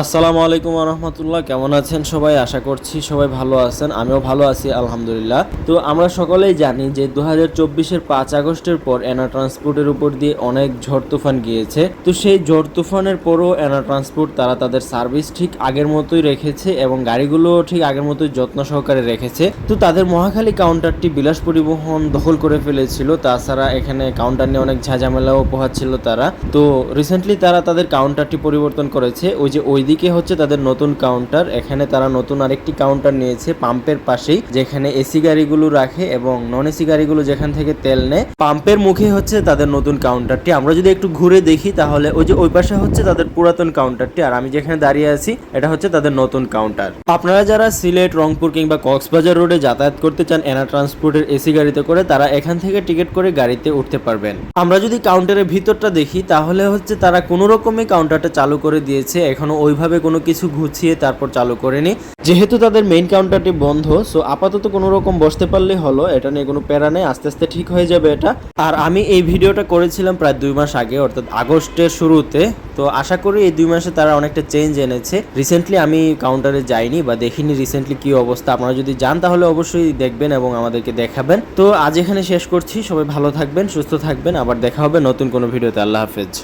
আসসালামু আলাইকুম রহমতুল্লাহ। কেমন আছেন সবাই? আশা করছি সবাই ভালো আছেন। আমিও ভালো আছি, আলহামদুলিল্লাহ। তো আমরা সকলেই জানি যে দু হাজার চব্বিশের পাঁচ আগস্টের পর এনা ট্রান্সপোর্টের উপর দিয়ে অনেক ঝড় তুফান গিয়েছে। তো সেই ঝড় তুফানের পরও এনা ট্রান্সপোর্ট তারা তাদের সার্ভিস ঠিক আগের মতোই রেখেছে এবং গাড়িগুলো ঠিক আগের মতোই যত্ন সহকারে রেখেছে। তো তাদের মহাখালী কাউন্টারটি বিলাস পরিবহন দখল করে ফেলেছিল। তাছাড়া এখানে কাউন্টার নিয়ে অনেক ঝাঁঝামেলাও পোহাচ্ছিল তারা। তো রিসেন্টলি তারা তাদের কাউন্টারটি পরিবর্তন করেছে। ওই যে ওইদিকে হচ্ছে তাদের নতুন কাউন্টার এখানে তারা নতুন আরেকটি কাউন্টার নিয়েছে পাম্পের পাশেই, যেখানে এসি গাড়িগুলো রাখে এবং নন এসি গাড়িগুলো যেখান থেকে তেল নেয়। পাম্পের মুখে হচ্ছে তাদের নতুন কাউন্টারটি আমরা যদি একটু ঘুরে দেখি তাহলে ওই যে ওই পাশে হচ্ছে তাদের পুরাতন কাউন্টারটি আর আমি যেখানে দাঁড়িয়ে আছি, এটা হচ্ছে তাদের নতুন কাউন্টার আপনারা যারা সিলেট, রংপুর কিংবা কক্সবাজার রোডে যাতায়াত করতে চান এনা ট্রান্সপোর্টের এসি গাড়িতে করে, তারা এখান থেকে টিকিট করে গাড়িতে উঠতে পারবেন। আমরা যদি কাউন্টারের ভিতরটা দেখি, তাহলে হচ্ছে তারা কোনো রকমে কাউন্টারটা চালু করে দিয়েছে। এখনও ওইভাবে কোনো কিছু গুছিয়ে তারপর চালু করেনি। যেহেতু তাদের মেইন কাউন্টারটি বন্ধ সো আপাতত কোনো রকম বসতে পারলেই হলো, এটা নিয়ে কোনো প্যারা নেই, আস্তে আস্তে ঠিক হয়ে যাবে এটা। আর আমি এই ভিডিওটা করেছিলাম প্রায় দুই মাস আগে, অর্থাৎ আগস্টের শুরুতে, তো আশা করি এই দুই মাসে তারা অনেকটা চেঞ্জ এনেছে। রিসেন্টলি আমি কাউন্টারে যাইনি বা দেখিনি রিসেন্টলি কি অবস্থা, আপনারা যদি যান তাহলে অবশ্যই দেখবেন এবং আমাদেরকে দেখাবেন। তো আজ এখানে শেষ করছি, সবাই ভালো থাকবেন, সুস্থ থাকবেন, আবার দেখা হবে নতুন কোনো ভিডিওতে, আল্লাহ হাফেজ।